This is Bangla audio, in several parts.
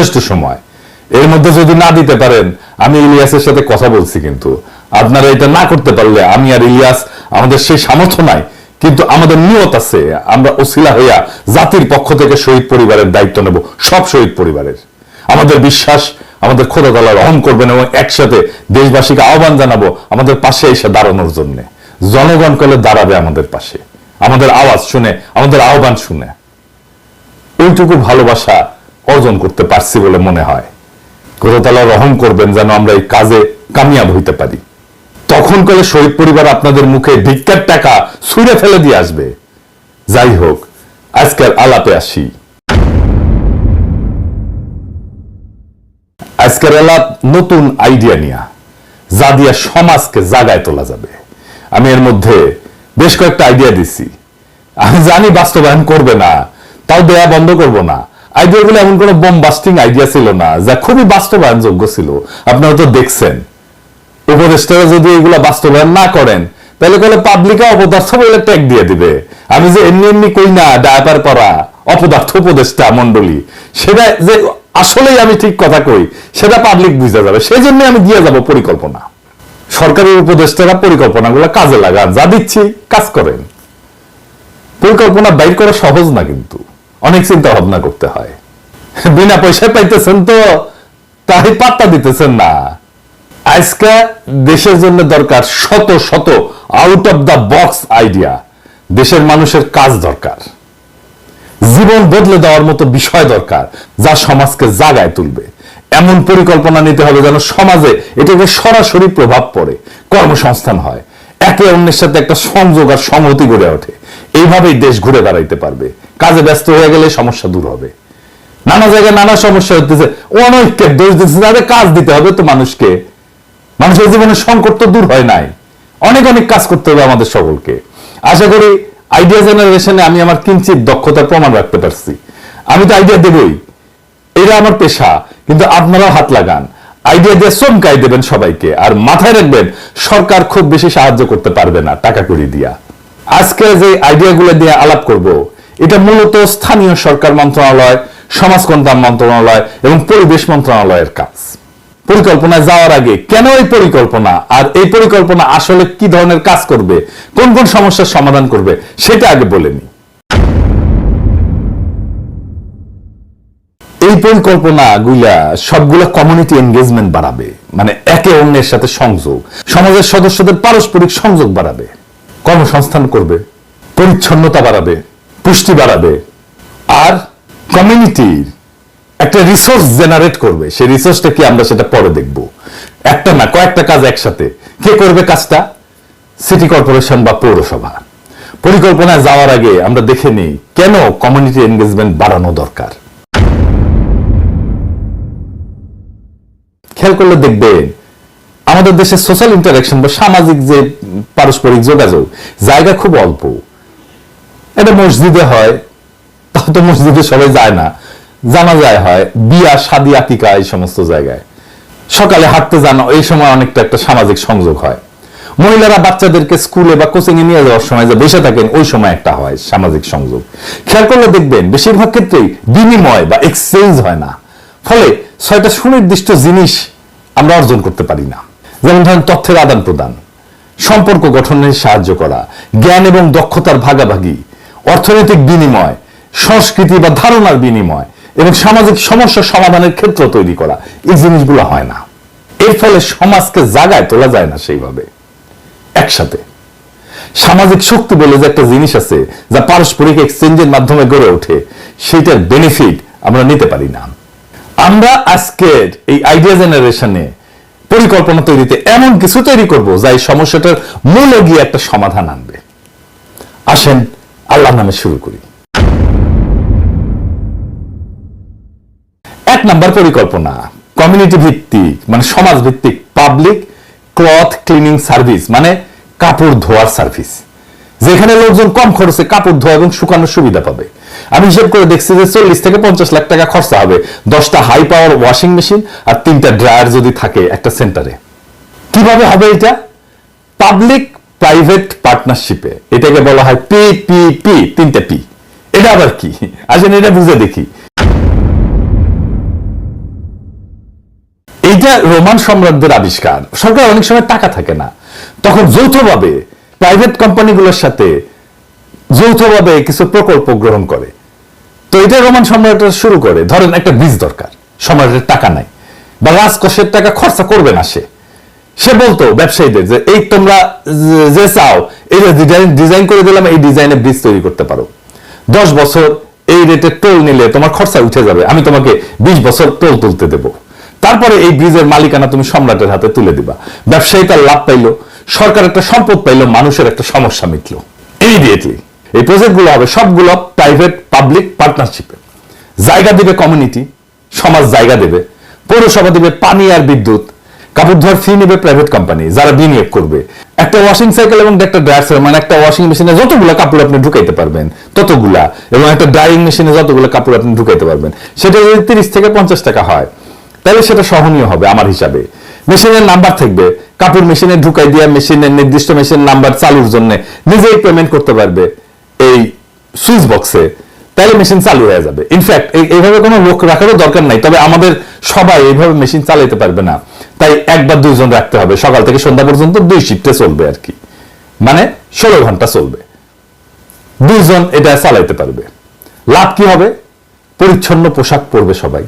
যথেষ্ট সময়। এর মধ্যে যদি না দিতে পারেন, আমি ইলিয়াসের সাথে কথা বলছি কিন্তু। আপনারা এটা না করতে পারলে আমি আর ইলিয়াস আমাদের সেই সামর্থ্য নাই, কিন্তু আমাদের নিয়ত আছে, আমরা ওসিলা হইয়া জাতির পক্ষ থেকে শহীদ পরিবারের দায়িত্ব নেব, সব শহীদ পরিবারের। আমাদের বিশ্বাস, আমাদের খোদা তালা রহম করবেন এবং একসাথে দেশবাসীকে আহ্বান জানাব, আমাদের পাশে এসে দাঁড়ানোর জন্য। জনগণ কলে দাঁড়াবে আমাদের পাশে। আমাদের আওয়াজ শুনে, আমাদের আহ্বান শুনে। ওইটুকু ভালোবাসা অর্জন করতে পারছি বলে মনে হয়। খোদাতালা রহম করবেন যেন আমরা এই কাজে কামিয়াব হইতে পারি। তখন করে শহীদ পরিবার আপনাদের মুখে ভিক্ষার টাকা ছুঁড়ে ফেলে দিয়ে আসবে। যাই হোক, আজকের আলাপে আসি। আজকের আলাপ নতুন আইডিয়া নিয়া। যা দিয়া সমাজকে জাগায় তোলা যাবে। আমি এর মধ্যে বেশ কয়েকটা আইডিয়া দিছি। আমি জানি বাস্তবায়ন করবে না, তাও দেয়া বন্ধ করব না। আইডিয়াগুলো এমন কোনো বোম বাস্টিং আইডিয়া ছিল না, যা খুবই বাস্তবায়নযোগ্য ছিল। আপনারা তো দেখছেন। উপদেষ্টারা যদি এগুলা বাস্তবায়ন না করেন, তাহলে কলে পাবলিকে অপদার্থ বলে ট্যাগ দিয়ে দিবে। আমি যে এমনি এমনি কই না ডায়াপার পরা অপদার্থ উপদেষ্টা মন্ডলী সেটা যে আসলেই আমি ঠিক কথা কই, সেটা পাবলিক বুঝে যাবে। সেই জন্য আমি দিয়ে যাব পরিকল্পনা। সরকারের উপদেষ্টারা পরিকল্পনাগুলো কাজে লাগান। যা দিচ্ছি, কাজ করেন। পরিকল্পনা বাইর করা সহজ না কিন্তু। অনেক চিন্তা ভাবনা করতে হয়। বিনা পয়সায় পাইতেছেন তো, তাই পাত্তা দিতেছেন না। আজকে দেশের জন্য দরকার শত শত out of the box idea দেশের মানুষের কাজ দরকার। জীবন বদলে দেওয়ার মতো বিষয় দরকার যা সমাজকে জাগায় তুলবে। এমন পরিকল্পনা নিতে হবে যেন সমাজে এটাকে সরাসরি প্রভাব পড়ে, কর্মসংস্থান হয়। একে অন্যের সাথে একটা সংযোগ আর সংহতি গড়ে ওঠে। এইভাবেই দেশ ঘুরে বেড়াইতে পারবে। কাজে ব্যস্ত হয়ে গেলে সমস্যা দূর হবে। নানা জায়গায় নানা সমস্যা হতেছে অনৈক্যের দোষ দিচ্ছে তাদের কাজ দিতে হবে তো মানুষকে। মানুষের জীবনের সংকট তো দূর হয় নাই। অনেক অনেক কাজ করতে হবে আমাদের সকলকে। আশা করি আইডিয়া জেনারেশনে আমি আমার কিঞ্চিত দক্ষতার প্রমাণ রাখতে পারছি। আমি তো আইডিয়া দেবই। এটা আমার পেশা, কিন্তু আপনারাও হাত লাগান। আইডিয়া দিয়ে চমকাই দেবেন সবাইকে। আর মাথায় রাখবেন, সরকার খুব বেশি সাহায্য করতে পারবে না, টাকা করি দিয়া। আজকে যে আইডিয়াগুলো দিয়ে আলাপ করব এটা মূলত স্থানীয় সরকার মন্ত্রণালয় সমাজ কল্যাণ মন্ত্রণালয় এবং পরিবেশ মন্ত্রণালয়ের কাজ। পরিকল্পনায় যাওয়ার আগে কেন এই পরিকল্পনা আর এই পরিকল্পনা আসলে কি ধরনের কাজ করবে, কোন কোন সমস্যার সমাধান করবে, সেটা আগে বলে নি এই পরিকল্পনা গুলা সবগুলো কমিউনিটি এনগেজমেন্ট বাড়াবে মানে একে অন্যের সাথে সংযোগ, সমাজের সদস্যদের পারস্পরিক সংযোগ বাড়াবে, কর্মসংস্থান করবে, পরিচ্ছন্নতা বাড়াবে পুষ্টি বাড়াবে। আর কমিউনিটির একটা রিসোর্স জেনারেট করবে। সেই রিসোর্সটা কি আমরা সেটা পরে দেখব। একটা না, কয়েকটা কাজ একসাথে। কে করবে কাজটা? সিটি কর্পোরেশন বা পৌরসভা। পরিকল্পনায় যাওয়ার আগে আমরা দেখে নিই কেন কমিউনিটি এনগেজমেন্ট বাড়ানো দরকার। খেয়াল করলে দেখবেন, আমাদের দেশে সোশ্যাল ইন্টারাকশন বা সামাজিক যে পারস্পরিক যোগাযোগ, জায়গা খুব অল্প। এটা মসজিদে হয়, তাও তো মসজিদে সবাই যায় না। জানা যায় হয়, বিয়া, শাদি আকিকা এই সমস্ত জায়গায়। সকালে হাঁটতে জানো এই সময় অনেকটা একটা সামাজিক সংযোগ হয়। মহিলারা বাচ্চাদেরকে স্কুলে বা কোচিং এ নিয়ে যাওয়ার সময় যে বসে থাকেন, ওই সময় একটা হয় সামাজিক সংযোগ। খেয়াল করলে দেখবেন, বেশিরভাগ ক্ষেত্রেই বিনিময় বা এক্সচেঞ্জ হয় না। ফলে ছয়টা সুনির্দিষ্ট জিনিস আমরা অর্জন করতে পারি না। যেমন ধরেন, তথ্যের আদান প্রদান সম্পর্ক গঠনে সাহায্য করা, জ্ঞান এবং দক্ষতার ভাগাভাগি অর্থনৈতিক বিনিময়, সংস্কৃতি বা ধারণার বিনিময় এবং সামাজিক সমস্যা সমাধানের ক্ষেত্র তৈরি করা, এই জিনিসগুলো হয় না। এর ফলে সমাজকে জাগায় তোলা যায় না সেইভাবে। একসাথে। সামাজিক শক্তি বলে যে একটা জিনিস আছে যা পারস্পরিক এক্সচেঞ্জের মাধ্যমে গড়ে ওঠে সেটার বেনিফিট আমরা নিতে পারি না। আমরা আজকের এই আইডিয়া জেনারেশনে পরিকল্পনা তৈরিতে এমন কিছু তৈরি করব যা এই সমস্যাটার মূলে গিয়ে একটা সমাধান আনবে। আসেন আল্লাহ নামে শুরু করি। এক নাম্বার পরিকল্পনা কমিউনিটি ভিত্তিক মানে সমাজ ভিত্তিক পাবলিক ক্লথ ক্লিনিং সার্ভিস মানে কাপড় ধোয়ার সার্ভিস যেখানে লোকজন কম খরচে কাপড় ধোয়া এবং শুকানোর সুবিধা পাবে। আমি হিসেব করে দেখছি যে চল্লিশ থেকে পঞ্চাশ লাখ টাকা খরচা হবে দশটা হাই পাওয়ার ওয়াশিং মেশিন আর তিনটা ড্রায়ার যদি থাকে একটা সেন্টারে কীভাবে হবে এটা? পাবলিক প্রাইভেট পার্টনারশিপে এটাকে বলা হয় পি পি পি তিনটা পি এটা আবার কি? আসেন এটা বুঝে দেখি। এটা রোমান সম্রাটদের আবিষ্কার। সরকার অনেক সময় টাকা থাকে না। তখন যৌথভাবে প্রাইভেট কোম্পানিগুলোর সাথে যৌথভাবে কিছু প্রকল্প গ্রহণ করে। তো এটা রোমান সম্রাটরা শুরু করে। ধরেন একটা বীজ দরকার। সম্রাটের টাকা নাই। বা রাজকোষের টাকা খরচা করবে না সে। সে বলতো ব্যবসায়ীদের যে, এই তোমরা যে- চাও, এই যে ডিজাইন ডিজাইন করে দিলাম, এই ডিজাইনে বীজ তৈরি করতে পারো। দশ বছর এই রেটে টোল নিলে তোমার খরচা উঠে যাবে, আমি তোমাকে বিশ বছর টোল তুলতে দেব। তারপরে এই ব্রিজের মালিকানা তুমি সম্রাটের হাতে তুলে দিবা। ব্যবসায়ী তার লাভ পাইলো, সরকার একটা সম্পদ পাইলো, মানুষের একটা সমস্যা মিটলো। ইমিডিয়েটলি এই প্রজেক্টগুলো হবে সবগুলো প্রাইভেট পাবলিক পার্টনারশিপে জায়গা দিবে কমিউনিটি সমাজ জায়গা দেবে। পৌরসভা দিবে পানি আর বিদ্যুৎ। কাপড় ফি নেবে প্রাইভেট কোম্পানি যারা বিনিয়োগ করবে। একটা ওয়াশিং সাইকেল এবং একটা ড্রায়ার মানে একটা ওয়াশিং মেশিনে যতগুলো কাপড় আপনি ঢুকাইতে পারবেন, ততগুলা। এবং একটা ড্রাইং মেশিনে যতগুলো কাপড় আপনি ঢুকাইতে পারবেন। সেটা যদি তিরিশ থেকে পঞ্চাশ টাকা হয়, তাহলে সেটা সহনীয় হবে আমার হিসাবে। মেশিনের নাম্বার থাকবে, কাপড় মেশিনে ঢুকাই দিয়ে মেশিনের নির্দিষ্ট মেশিন নাম্বার চালুর জন্য নিজেই পেমেন্ট করতে পারবে এই সুইচ বক্সে তাহলে মেশিন চালু হয়ে যাবে। ইনফ্যাক্ট এইভাবে কোনো লোক রাখারও দরকার নাই, তবে আমাদের সবাই এইভাবে মেশিন চালাইতে পারবে না। তাই একবার দুইজন রাখতে হবে, সকাল থেকে সন্ধ্যা পর্যন্ত দুই শিফটে চলবে আর কি। মানে ষোলো ঘণ্টা চলবে। দুইজন এটা চালাইতে পারবে। লাভ কি হবে? পরিচ্ছন্ন পোশাক পরবে সবাই।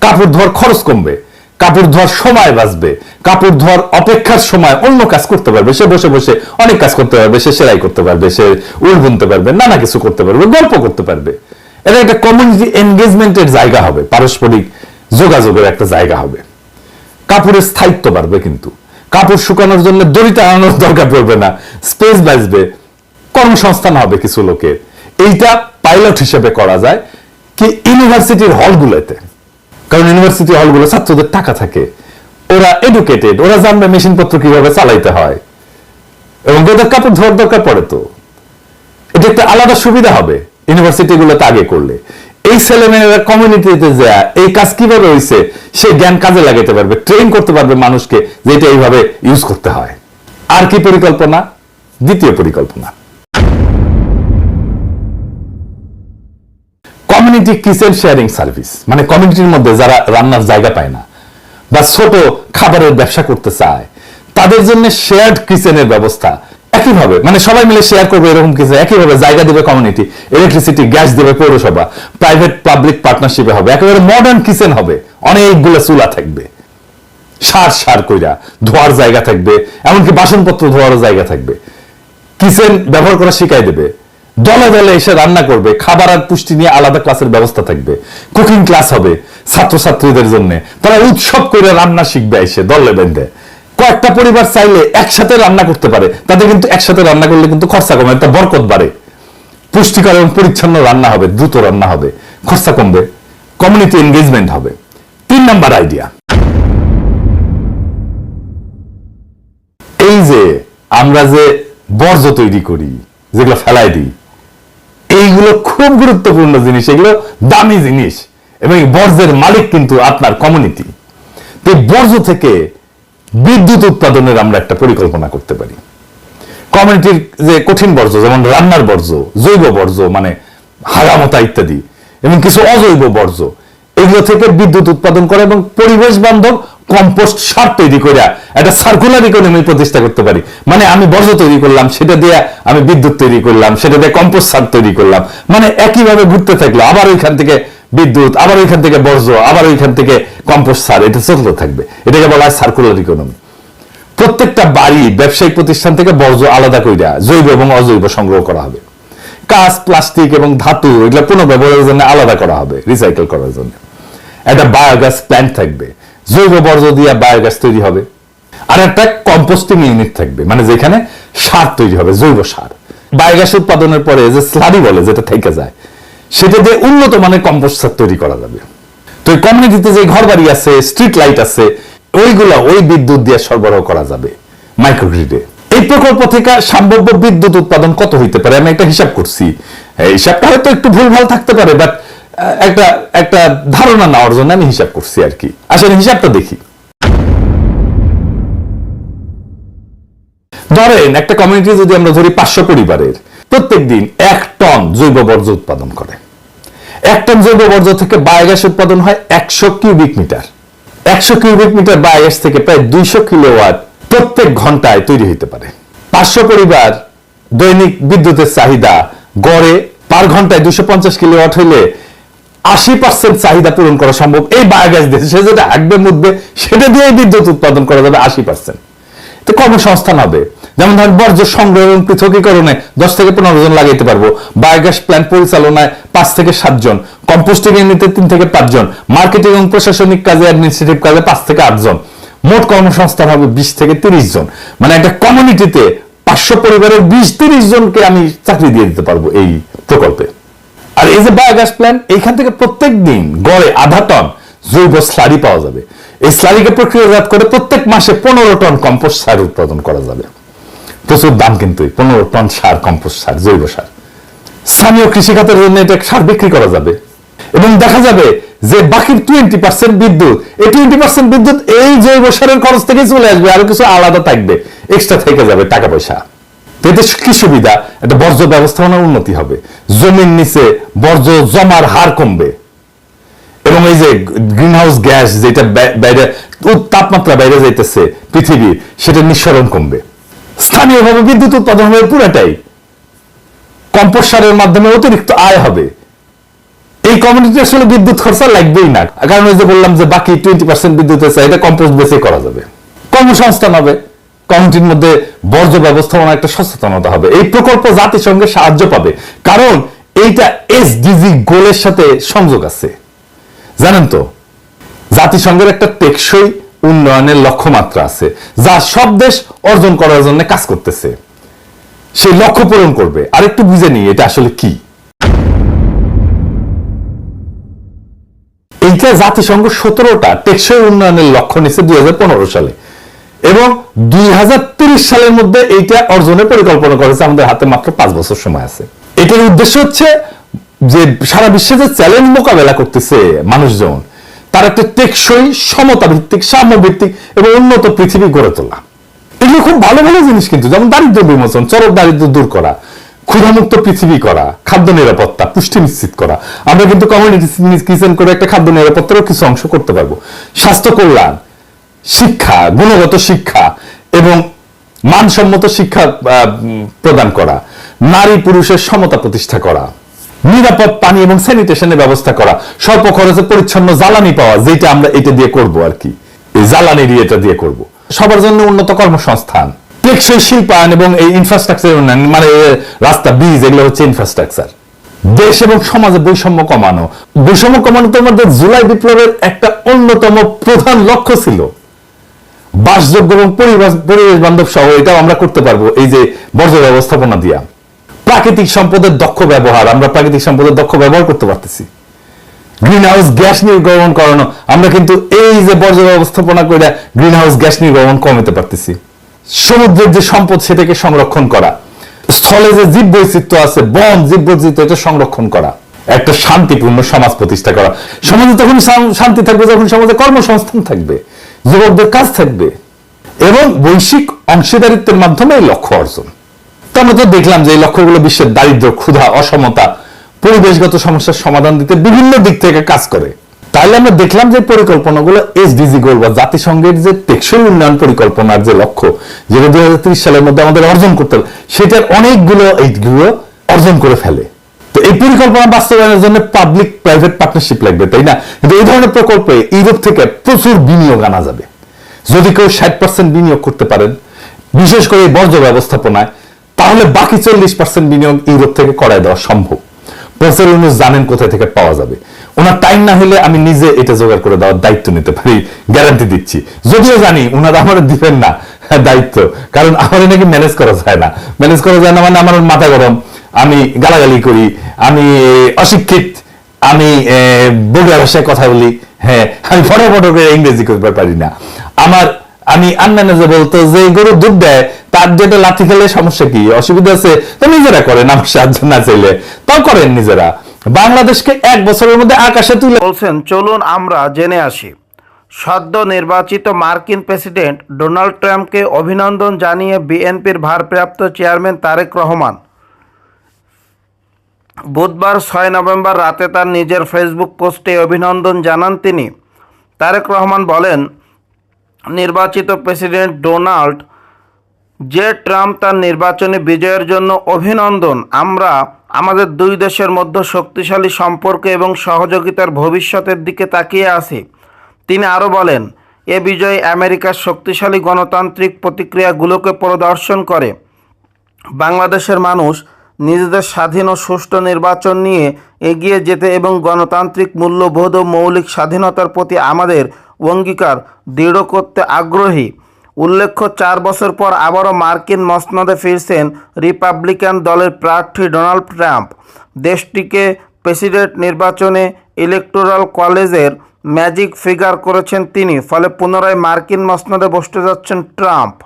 কাপড় ধোয়ার খরচ কমবে। কাপড় ধোয়ার সময় বাঁচবে। কাপড় ধোয়ার অপেক্ষার সময় অন্য কাজ করতে পারবে। সে বসে বসে অনেক কাজ করতে পারবে, সে সেলাই করতে পারবে, সে উল বুনতে পারবে, নানা কিছু করতে পারবে, গল্প করতে পারবে। এটা একটা কমিউনিটি এনগেজমেন্টের জায়গা হবে, পারস্পরিক যোগাযোগের একটা জায়গা হবে। কাপড়ের স্থায়িত্ব বাড়বে কিন্তু। কাপড় শুকানোর জন্য দড়িটা আনানোর দরকার পড়বে না স্পেস বাঁচবে, কর্মসংস্থান হবে কিছু লোকের। এইটা পাইলট হিসেবে করা যায় কি ইউনিভার্সিটির হলগুলোতে কারণ ইউনিভার্সিটি হলগুলো ছাত্রদের টাকা থাকে। ওরা এডুকেটেড ওরা জানবে মেশিনপত্র কীভাবে চালাইতে হয়। এবং ওদের কাপড় ধোয়ার দরকার পড়ে তো। এটা একটা আলাদা সুবিধা হবে ইউনিভার্সিটি গুলোতে আগে করলে। এই ছেলেমেয়েরা কমিউনিটিতে যা এই কাজ কীভাবে হয়েছে সে জ্ঞান কাজে লাগাতে পারবে ট্রেন করতে পারবে মানুষকে যে এটা এইভাবে ইউজ করতে হয়। আর কি পরিকল্পনা? দ্বিতীয় পরিকল্পনা। কমিউনিটি কিচেন শেয়ারিং সার্ভিস মানে কমিউনিটির মধ্যে যারা রান্নার জায়গা পায় না বা ছোট খাবারের ব্যবসা করতে চায়, তাদের জন্য শেয়ার্ড কিচেনের ব্যবস্থা একইভাবে মানে সবাই মিলে শেয়ার করবে এরকম কিছু একইভাবে জায়গা দেবে কমিউনিটি ইলেকট্রিসিটি গ্যাস দেবে পৌরসভা প্রাইভেট পাবলিক পার্টনারশিপে হবে, একেবারে মডার্ন কিচেন হবে, অনেকগুলো চুলা থাকবে, সার সার কইরা ধোয়ার জায়গা থাকবে, এমনকি বাসনপত্র ধোয়ারও জায়গা থাকবে, কিচেন ব্যবহার করা শিখাই দেবে দলে দলে এসে রান্না করবে, খাবার আর পুষ্টি নিয়ে আলাদা ক্লাসের ব্যবস্থা থাকবে কুকিং ক্লাস হবে ছাত্রছাত্রীদের জন্য। তারা উৎসব করে রান্না শিখবে এসে, দলে বেঁধে। কয়েকটা পরিবার চাইলে একসাথে রান্না করতে পারে, তাদের কিন্তু একসাথে রান্না করলে কিন্তু খরচা কমে, একটা বরকত বাড়ে। পুষ্টিকর এবং পরিচ্ছন্ন রান্না হবে, দ্রুত রান্না হবে, খরচা কমবে কমিউনিটি এনগেজমেন্ট হবে। তিন নাম্বার আইডিয়া এই যে আমরা যে বর্জ্য তৈরি করি, যেগুলো ফেলাই দিই এইগুলো খুব গুরুত্বপূর্ণ জিনিস, এগুলো দামি জিনিস এবং বর্জ্যের মালিক কিন্তু আপনার কমিউনিটি তো বর্জ্য থেকে বিদ্যুৎ উৎপাদনের আমরা একটা পরিকল্পনা করতে পারি। কমিউনিটির যে কঠিন বর্জ্য, যেমন রান্নার বর্জ্য, জৈব বর্জ্য মানে হারামতা ইত্যাদি, এবং কিছু অজৈব বর্জ্য, এগুলো থেকে বিদ্যুৎ উৎপাদন করে এবং পরিবেশ বান্ধব কম্পোস্ট সার তৈরি করে একটা সার্কুলার ইকোনমি প্রতিষ্ঠা করতে পারি। মানে আমি বর্জ্য তৈরি করলাম, সেটা দিয়ে আমি বিদ্যুৎ তৈরি করলাম, সেটা দিয়ে কম্পোস্ট সার তৈরি করলাম। মানে একইভাবে ঘুরতে থাকল আবার ওইখান থেকে বিদ্যুৎ, আবার ওইখান থেকে বর্জ্য, আবার ওইখান থেকে কম্পোস্ট সার, এটা চলতে থাকবে। এটাকে বলা হয় সার্কুলার ইকোনমি প্রত্যেকটা বাড়ি, ব্যবসায়িক প্রতিষ্ঠান থেকে বর্জ্য আলাদা কইরা জৈব এবং অজৈব সংগ্রহ করা হবে। কাঁচ, প্লাস্টিক এবং ধাতু, এগুলো পুনঃ ব্যবহারের জন্য আলাদা করা হবে রিসাইকেল করার জন্য। একটা বায়োগ্যাস প্ল্যান্ট থাকবে। জৈব বর্জ্য দিয়ে বায়োগ্যাস তৈরি হবে। আর একটা কম্পোস্টিং ইউনিট থাকবে মানে যেখানে সার তৈরি হবে, জৈব সার। বায়োগ্যাস উৎপাদনের পরে যে স্লারি বলে, যেটা থেকে যায়, সেটা দিয়ে উন্নত মানের কম্পোস্ট সার তৈরি করা যাবে। তো এই কমিউনিটিতে যে ঘর বাড়ি আছে স্ট্রিট লাইট আছে, ওইগুলা ওই বিদ্যুৎ দিয়ে সরবরাহ করা যাবে মাইক্রোগ্রিডে এই প্রকল্প থেকে সম্ভাব্য বিদ্যুৎ উৎপাদন কত হইতে পারে? আমি একটা হিসাব করছি। হিসাবটা হয়তো একটু ভুলভাল থাকতে পারে বাট একটা একটা ধারণা নেওয়ার জন্য আমি হিসাব করছি আর কি। আসলে হিসাবটা দেখি। ধরেন, একটা কমিউনিটি যদি আমরা ধরি পাঁচশো পরিবারের, প্রত্যেক দিন এক টন জৈব বর্জ্য উৎপাদন করে। এক টন জৈব বর্জ্য থেকে বায়োগ্যাস উৎপাদন হয় একশো কিউবিক মিটার। একশো কিউবিক মিটার বায়াস থেকে প্রায় দুইশো কিলোওয়াট প্রত্যেক ঘন্টায় তৈরি হতে পারে। পাঁচশো পরিবার দৈনিক বিদ্যুতের চাহিদা গড়ে পার ঘন্টায় দুশো পঞ্চাশ কিলোওয়াট হইলে আশি পার্সেন্ট চাহিদা পূরণ করা সম্ভব। এই বায়োগ্যাস দিয়ে সে যেটা হাঁকবে মুদবে সেটা দিয়ে বিদ্যুৎ উৎপাদন করা যাবে আশি পার্সেন্ট তো কর্মসংস্থান হবে। যেমন ধরেন বর্জ্য সংগ্রহ এবং পৃথকীকরণে দশ থেকে পনেরো জন লাগাইতে পারব। বায়োগ্যাস প্ল্যান্ট পরিচালনায় পাঁচ থেকে সাতজন কম্পোস্টিং ইউনিটে তিন থেকে পাঁচজন মার্কেটিং এবং প্রশাসনিক কাজে অ্যাডমিনিস্ট্রেটিভ কাজে পাঁচ থেকে আটজন মোট কর্মসংস্থান হবে বিশ থেকে তিরিশ জন। মানে একটা কমিউনিটিতে পাঁচশো পরিবারের বিশ, তিরিশ জনকে আমি চাকরি দিয়ে দিতে পারব এই প্রকল্পে। আর এই যে বায়োগ্যাস প্ল্যান্ট এইখান থেকে প্রত্যেক দিন গড়ে আধা টন জৈব স্লারি পাওয়া যাবে। এই স্লারিকে প্রক্রিয়াজাত করে প্রত্যেক মাসে পনেরো টন কম্পোস্ট সার উৎপাদন করা যাবে। প্রচুর দাম কিন্তু পনেরো টন সার কম্পোস্ট সার, জৈব সার। স্থানীয় কৃষি খাতের জন্য এটা সার বিক্রি করা যাবে। এবং দেখা যাবে যে বাকি টোয়েন্টি পার্সেন্ট বিদ্যুৎ, এই টোয়েন্টি পার্সেন্ট বিদ্যুৎ এই জৈব সারের খরচ থেকে চলে আসবে, আরও কিছু আলাদা থাকবে এক্সট্রা থেকে যাবে টাকা পয়সা। তো এতে কি সুবিধা? একটা বর্জ্য ব্যবস্থাপনার উন্নতি হবে। জমির নিচে বর্জ্য জমার হার কমবে। এবং এই যে গ্রিন হাউস গ্যাস যেটা বাইরে তাপমাত্রা বাইরে যাইতেছে পৃথিবীর সেটা নিঃসরণ কমবে। স্থানীয়ভাবে বিদ্যুৎ উৎপাদন হবে পুরাটাই। কম্পোস্ট মাধ্যমে অতিরিক্ত আয় হবে। এই কমিউনিটি আসলে বিদ্যুৎ খরচা লাগবেই না। কারণ ওই যে বললাম যে বাকি টোয়েন্টি পার্সেন্ট বিদ্যুতের চাহিদা কম্পোস্ট বেসে করা যাবে। কর্মসংস্থান হবে। কমিউনিটির মধ্যে বর্জ্য ব্যবস্থাপনা একটা সচেতনতা হবে। এই প্রকল্প জাতিসংঘের সাহায্য পাবে। কারণ এইটা এসডিজি গোলের সাথে সংযোগ আছে। জানেন তো, জাতিসংঘের একটা টেকসই উন্নয়নের লক্ষ্যমাত্রা আছে, যা সব দেশ অর্জন করার জন্য কাজ করতেছে। সেই লক্ষ্য পূরণ করবে। আরেকটু বুঝে নিই, এটা আসলে কি? এইটা জাতিসংঘ সতেরোটা টেকসই উন্নয়নের লক্ষ্য নিচ্ছে দুই হাজার পনেরো সালে। এবং দুই হাজার ত্রিশ সালের মধ্যে এইটা অর্জনের পরিকল্পনা করেছে। আমাদের হাতে মাত্র পাঁচ বছর সময় আছে। এটার উদ্দেশ্য হচ্ছে যে সারা বিশ্বে যে চ্যালেঞ্জ মোকাবেলা করতেছে মানুষজন, তার একটা টেকসই সমতা ভিত্তিক সাম্য ভিত্তিক এবং উন্নত পৃথিবী গড়ে তোলা। এগুলো খুব ভালো ভালো জিনিস কিন্তু, যেমন দারিদ্র বিমোচন চরক দারিদ্র দূর করা, ক্ষুধামুক্ত পৃথিবী করা, খাদ্য নিরাপত্তা, পুষ্টি নিশ্চিত করা। আমরা কিন্তু কমিউনিটি কিচেন করে একটা খাদ্য নিরাপত্তারও কিছু অংশ করতে পারব। স্বাস্থ্য কল্যাণ শিক্ষা, গুণগত শিক্ষা এবং মানসম্মত শিক্ষা প্রদান করা, নারী পুরুষের সমতা প্রতিষ্ঠা করা, নিরাপদ পানি এবং স্যানিটেশনের ব্যবস্থা করা, স্বল্প খরচে পরিচ্ছন্ন জ্বালানি পাওয়া, যেটা আমরা এটা দিয়ে করব আর কি। এই জ্বালানির এটা দিয়ে করব। সবার জন্য উন্নত কর্মসংস্থান, টেকসই শিল্পায়ন এবং এই ইনফ্রাস্ট্রাকচার উন্নয়ন মানে রাস্তা ব্রিজ এগুলো হচ্ছে ইনফ্রাস্ট্রাকচার দেশ এবং সমাজে বৈষম্য কমানো। বৈষম্য কমানোর মধ্যে জুলাই বিপ্লবের একটা অন্যতম প্রধান লক্ষ্য ছিল। বাসযোগ্য এবং পরিবেশ বান্ধব সহ এটাও আমরা করতে পারব, এই যে বর্জ্য ব্যবস্থাপনা দিয়া। প্রাকৃতিক সম্পদের দক্ষ ব্যবহার, আমরা প্রাকৃতিক সম্পদের দক্ষ ব্যবহার করতে পারতেছি। গ্রিন হাউস গ্যাস নির্গমন করানো, আমরা কিন্তু এই যে বর্জ্য ব্যবস্থাপনা করে গ্রিন হাউস গ্যাস নির্গমন কমাতে পারতেছি। সমুদ্রের যে সম্পদ সেটাকে সংরক্ষণ করা। স্থলে যে জীব বৈচিত্র্য আছে, বন জীব বৈচিত্র্য এটা সংরক্ষণ করা। একটা শান্তিপূর্ণ সমাজ প্রতিষ্ঠা করা। সমাজে তখন শান্তি থাকবে যখন সমাজে কর্মসংস্থান থাকবে। যুবকদের কাজ থাকবে এবং বৈশ্বিক অংশীদারিত্বের মাধ্যমে এই লক্ষ্য অর্জন। তো আমরা তো দেখলাম যে এই লক্ষ্যগুলো বিশ্বের দারিদ্র, ক্ষুধা, অসমতা, পরিবেশগত সমস্যার সমাধান দিতে বিভিন্ন দিক থেকে কাজ করে। তাহলে আমরা দেখলাম যে পরিকল্পনাগুলো এসডিজি গোল বা জাতিসংঘের যে টেকসই উন্নয়ন পরিকল্পনার যে লক্ষ্য, যেটা দুই হাজার ত্রিশ সালের মধ্যে আমাদের অর্জন করতে হবে, সেটার অনেকগুলো এইগুলো অর্জন করে ফেলে। তো এই পরিকল্পনা বাস্তবায়নের জন্য পাবলিক প্রাইভেট পার্টনারশিপ লাগবে, তাই না? কিন্তু এই ধরনের প্রকল্পে ইউরোপ থেকে প্রচুর বিনিয়োগ আনা যাবে। যদি কেউ ষাট পার্সেন্ট বিনিয়োগ করতে পারেন, বিশেষ করে এই বর্জ্য ব্যবস্থাপনায়, তাহলে বাকি চল্লিশ পার্সেন্ট বিনিয়োগ ইউরোপ থেকে করায় দেওয়া সম্ভব। প্রফেসর ইউনুস জানেন কোথায় থেকে পাওয়া যাবে। ওনার টাইম না হলে আমি নিজে এটা জোগাড় করে দেওয়ার দায়িত্ব নিতে পারি গ্যারান্টি দিচ্ছি। যদিও জানি ওনারা আমার দিবেন না, দায়িত্ব, কারণ আমার নাকি ম্যানেজ করা যায় না। ম্যানেজ করা যায় না মানে আমার মাথা গরম। আমি গালাগালি করি, আমি অশিক্ষিত, আমি বগুড়া ভাষায় কথা বলি হ্যাঁ আমি ফটো ফটো করে ইংরেজি করতে পারি না। আমার, আমি আনম্যানেজেবল তো যে গরু দুধ দেয়, তার যেটা লাথি খেলে সমস্যা কি? অসুবিধা আছে? তো নিজেরা করেন আমার সাহায্য না চাইলে। তাও করেন নিজেরা। বাংলাদেশকে এক বছরের মধ্যে আকাশে তুলে বলছেন, চলুন আমরা জেনে আসি। সদ্য নির্বাচিত মার্কিন প্রেসিডেন্ট ডোনাল্ড ট্রাম্পকে অভিনন্দন জানিয়ে বিএনপির ভারপ্রাপ্ত চেয়ারম্যান তারেক রহমান বুধবার ছয় নভেম্বর রাতে তার নিজের ফেসবুক পোস্টে অভিনন্দন জানান তিনি। তারেক রহমান বলেন, নির্বাচিত প্রেসিডেন্ট ডোনাল্ড যে ট্রাম্প তার নির্বাচনী বিজয়ের জন্য অভিনন্দন, আমরা আমাদের দুই দেশের মধ্যে শক্তিশালী সম্পর্ক এবং সহযোগিতার ভবিষ্যতের দিকে তাকিয়ে আছি। তিনি আরও বলেন, এ বিজয় আমেরিকার শক্তিশালী গণতান্ত্রিক প্রতিক্রিয়াগুলোকে প্রদর্শন করে। বাংলাদেশের মানুষ নিজেদের স্বাধীন ও সুষ্ঠু নির্বাচন নিয়ে এগিয়ে যেতে এবং গণতান্ত্রিক মূল্যবোধ ও মৌলিক স্বাধীনতার প্রতি আমাদের অঙ্গীকার দৃঢ় করতে আগ্রহী। উল্লেখ্য, চার বছর পর আবারও মার্কিন মসনদে ফিরছেন রিপাবলিকান দলের প্রার্থী ডোনাল্ড ট্রাম্প। দেশটিকে প্রেসিডেন্ট নির্বাচনে ইলেকটোরাল কলেজের ম্যাজিক ফিগার করেছেন তিনি, ফলে পুনরায় মার্কিন মসনদে বসতে যাচ্ছেন ট্রাম্প।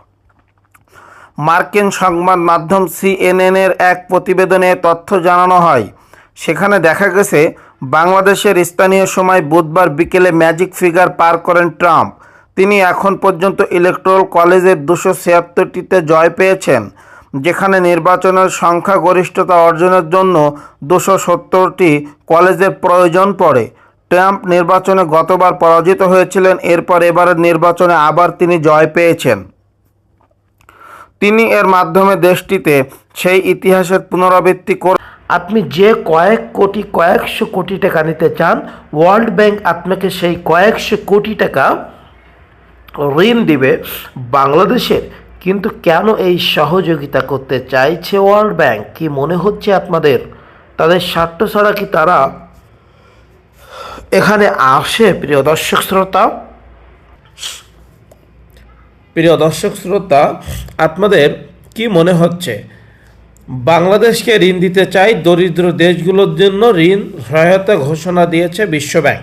মার্কিন সংবাদ মাধ্যম সিএনএনের এক প্রতিবেদনে তথ্য জানানো হয়। সেখানে দেখা গেছে, বাংলাদেশের স্থানীয় সময় বুধবার বিকেলে ম্যাজিক ফিগার পার করেন ট্রাম্প। তিনি এখন পর্যন্ত ইলেকট্রাল কলেজের দুশো ছিয়াত্তরটিতে জয় পেয়েছেন, যেখানে নির্বাচনের সংখ্যাগরিষ্ঠতা অর্জনের জন্য দুশো সত্তরটি কলেজের প্রয়োজন পড়ে। ট্রাম্প নির্বাচনে গতবার পরাজিত হয়েছিলেন, এরপর এবারের নির্বাচনে আবার তিনি জয় পেয়েছেন। তিনি এর মাধ্যমে দেশটিতে সেই ইতিহাসের পুনরাবৃত্তি করে আপনি যে কয়েক কোটি, কয়েকশো কোটি টাকা নিতে চান ওয়ার্ল্ড ব্যাংক আপনাকে সেই কয়েকশো কোটি টাকা ঋণ দিবে বাংলাদেশের। কিন্তু কেন এই সহযোগিতা করতে চাইছে ওয়ার্ল্ড ব্যাংক কি মনে হচ্ছে আপনাদের? তাদের স্বার্থ ছাড়া কি তারা এখানে আসে, প্রিয় দর্শক শ্রোতা? প্রিয় দর্শক শ্রোতা, আপনাদের কি মনে হচ্ছে? বাংলাদেশকে ঋণ দিতে চাই দরিদ্র দেশগুলোর জন্য ঋণ সহায়তা ঘোষণা দিয়েছে বিশ্বব্যাংক।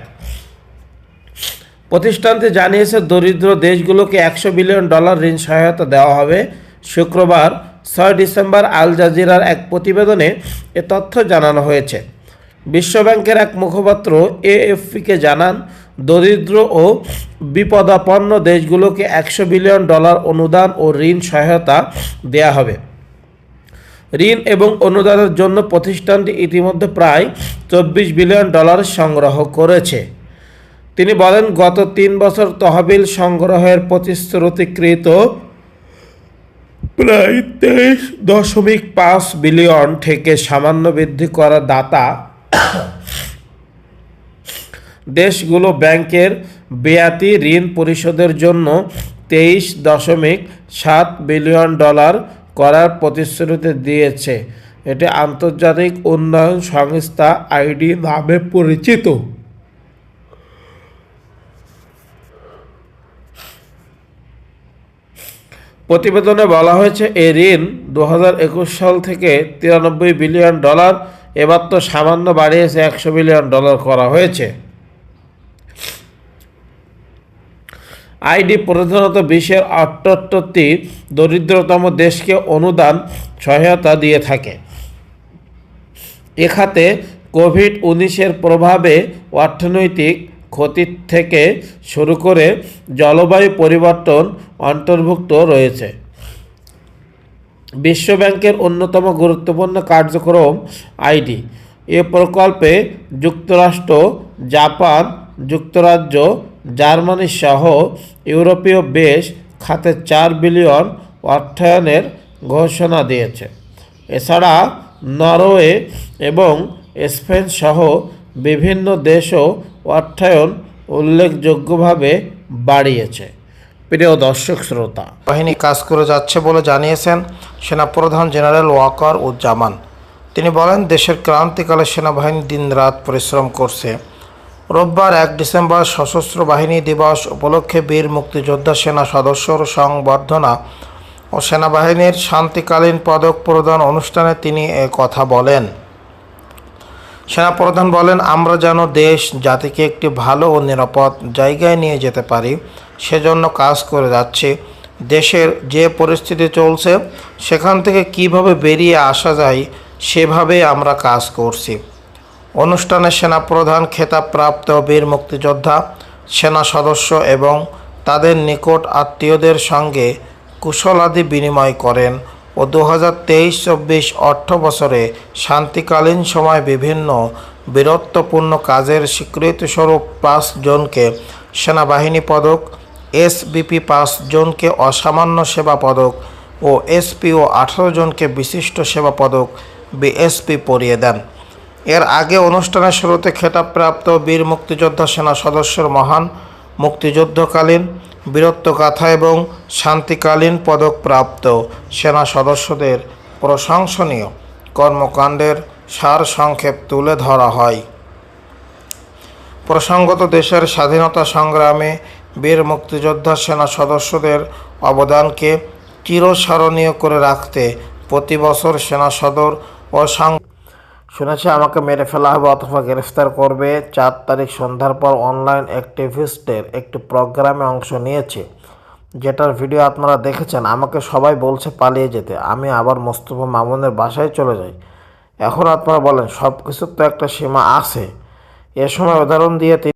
প্রতিষ্ঠানটি জানিয়েছে দরিদ্র দেশগুলোকে একশো বিলিয়ন ডলার ঋণ সহায়তা দেওয়া হবে। শুক্রবার, ছয় ডিসেম্বর আল জাজিরার এক প্রতিবেদনে এ তথ্য জানানো হয়েছে। বিশ্বব্যাংকের এক মুখপাত্র এএফপিকে জানান দরিদ্র ও বিপদাপন্ন দেশগুলোকে একশো বিলিয়ন ডলার অনুদান ও ঋণ সহায়তা দেয়া হবে। ঋণ এবং অনুদানের জন্য প্রতিষ্ঠানটি ইতিমধ্যে প্রায় চব্বিশ বিলিয়ন ডলার সংগ্রহ করেছে। তিনি বলেন, গত তিন বছর তহবিল সংগ্রহের প্রতিশ্রুতিকৃত প্রায় তেইশ দশমিক পাঁচ বিলিয়ন থেকে সামান্য বৃদ্ধি করা দাতা দেশগুলো ব্যাংকের বেয়াতি ঋণ পরিশোধের জন্য তেইশ দশমিক সাত বিলিয়ন ডলার করার প্রতিশ্রুতি দিয়েছে। এটি আন্তর্জাতিক উন্নয়ন সংস্থা আইডি নামে পরিচিত। প্রতিবেদনে বলা হয়েছে এই ঋণ দু হাজার একুশ সাল থেকে তিরানব্বই বিলিয়ন ডলার, এবার তো সামান্য বাড়িয়েছে একশো বিলিয়ন ডলার করা হয়েছে। আইডি প্রধানত বিশ্বের আটাত্তরটি দরিদ্রতম দেশকে অনুদান সহায়তা দিয়ে থাকে। এ খাতে কোভিড উনিশের প্রভাবে অর্থনৈতিক ক্ষতি থেকে শুরু করে জলবায়ু পরিবর্তন অন্তর্ভুক্ত রয়েছে। বিশ্বব্যাংকের অন্যতম গুরুত্বপূর্ণ কার্যক্রম আইডি। এ প্রকল্পে যুক্তরাষ্ট্র, জাপান, যুক্তরাজ্য জার্মানি সহ ইউরোপীয় বেশ খাতে চার বিলিয়ন অর্থায়নের ঘোষণা দিয়েছে। এছাড়া নরওয়ে এবং স্পেন সহ বিভিন্ন দেশও অর্থায়ন উল্লেখযোগ্যভাবে বাড়িয়েছে। প্রিয় দর্শক শ্রোতা, বাহিনী কাজ করে যাচ্ছে বলে জানিয়েছেন সেনাপ্রধান জেনারেল ওয়াকার উজ্জামান। তিনি বলেন, দেশের ক্রান্তিকালে সেনাবাহিনী দিনরাত পরিশ্রম করছে। রোববার এক ডিসেম্বর সশস্ত্র বাহিনী দিবস উপলক্ষে বীর মুক্তিযোদ্ধা সেনা সদস্যর সংবর্ধনা ও সেনাবাহিনীর শান্তিকালীন পদক প্রদান অনুষ্ঠানে তিনি এ কথা বলেন। সেনাপ্রধান বলেন, আমরা যেন দেশ, জাতিকে একটি ভালো ও নিরাপদ জায়গায় নিয়ে যেতে পারি, সেজন্য কাজ করে যাচ্ছি। দেশের যে পরিস্থিতি চলছে, সেখান থেকে কীভাবে বেরিয়ে আসা যায় সেভাবে আমরা কাজ করছি। অনুষ্ঠানে সেনাপ্রধান খেতাবপ্রাপ্ত বীর মুক্তিযোদ্ধা, সেনা সদস্য এবং তাদের নিকট আত্মীয়দের সঙ্গে কুশলাদি বিনিময় করেন ও দু হাজার তেইশ চব্বিশ অর্থ বছরে শান্তিকালীন সময় বিভিন্ন বীরত্বপূর্ণ কাজের স্বীকৃতিস্বরূপ পাঁচ জনকে সেনাবাহিনী পদক, এসবিপি পাঁচ জনকে অসামান্য সেবা পদক ও এসপিও আঠারো জনকে বিশিষ্ট সেবা পদক বিএসপি পরিয়ে দেন। এর আগে অনুষ্ঠানের শুরুতে খেতাবপ্রাপ্ত বীর মুক্তিযোদ্ধা সেনা সদস্যের মহান মুক্তিযুদ্ধকালীন বীরত্বগাথা এবং শান্তিকালীন পদকপ্রাপ্ত সেনা সদস্যদের প্রশংসনীয় কর্মকাণ্ডের সারসংক্ষেপ তুলে ধরা হয়। প্রসঙ্গত দেশের স্বাধীনতা সংগ্রামে বীর মুক্তিযোদ্ধা সেনা সদস্যদের অবদানকে চিরস্মরণীয় করে রাখতে প্রতি বছর সেনা সদর ও সাং শুনেছি আমাকে মেরে ফেলা হবে অথবা গ্রেফতার করবে। চার তারিখ সন্ধ্যার পর অনলাইন অ্যাক্টিভিস্টের একটি প্রোগ্রামে অংশ নিয়েছে, যেটার ভিডিও আপনারা দেখেছেন। আমাকে সবাই বলছে পালিয়ে যেতে। আমি আবার মোস্তফা মামুনের বাসায় চলে যাই। এখন আপনারা বলেন সব কিছুর তো একটা সীমা আছে। এ সময় উদাহরণ দিয়ে